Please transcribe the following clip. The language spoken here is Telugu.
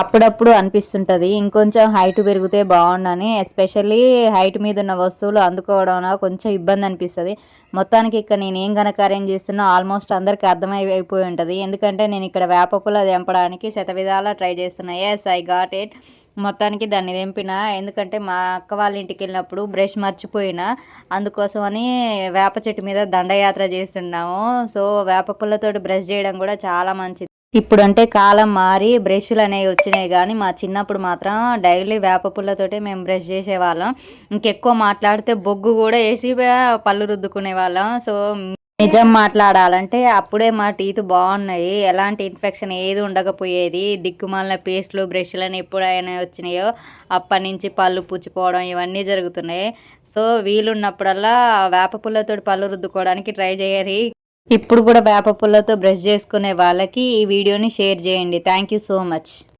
అప్పుడప్పుడు అనిపిస్తుంటుంది. ఇంకొంచెం హైట్ పెరిగితే బాగుండని ఎస్పెషల్లీ హైట్ మీద ఉన్న వస్తువులు అందుకోవడం కొంచెం ఇబ్బంది అనిపిస్తుంది. మొత్తానికి ఇక్కడ నేను ఏం కనుక అరేంజ్ చేస్తున్నా ఆల్మోస్ట్ అందరికీ అర్థమైపోయి ఉంటుంది. ఎందుకంటే నేను ఇక్కడ వేపపుల తెంపడానికి శతవిధాలా ట్రై చేస్తున్నా. ఎస్ ఐ గాట్ ఇట్ మొత్తానికి దాన్ని తెంపిన ఎందుకంటే మా అక్క వాళ్ళ ఇంటికి వెళ్ళినప్పుడు బ్రష్ మర్చిపోయిన. అందుకోసమని వేప చెట్టు మీద దండయాత్ర చేస్తున్నాము. సో వేప పుల్లతోటి బ్రష్ చేయడం కూడా చాలా మంచిది. ఇప్పుడంటే కాలం మారి బ్రష్లు అనేవి వచ్చినాయి కానీ మా చిన్నప్పుడు మాత్రం డైలీ వేప పుల్లతోటే మేము బ్రష్ చేసేవాళ్ళం. ఇంకెక్కువ మాట్లాడితే బొగ్గు కూడా వేసి పళ్ళు రుద్దుకునే వాళ్ళం. సో నిజం మాట్లాడాలంటే అప్పుడే మా టీత్ బాగున్నాయి. ఎలాంటి ఇన్ఫెక్షన్ ఏది ఉండకపోయేది. దిక్కుమాలిన పేస్ట్లు బ్రష్లని ఎప్పుడైనా వచ్చినాయో అప్పటి నుంచి పళ్ళు పుచ్చిపోవడం ఇవన్నీ జరుగుతున్నాయి. సో వీలున్నప్పుడల్లా వేప పుల్లతోటి పళ్ళు రుద్దుకోవడానికి ట్రై చేయరు. ఇప్పుడు కూడా వేప పుల్లతో బ్రష్ చేసుకునే వాళ్ళకి ఈ వీడియోని షేర్ చేయండి. Thank you so much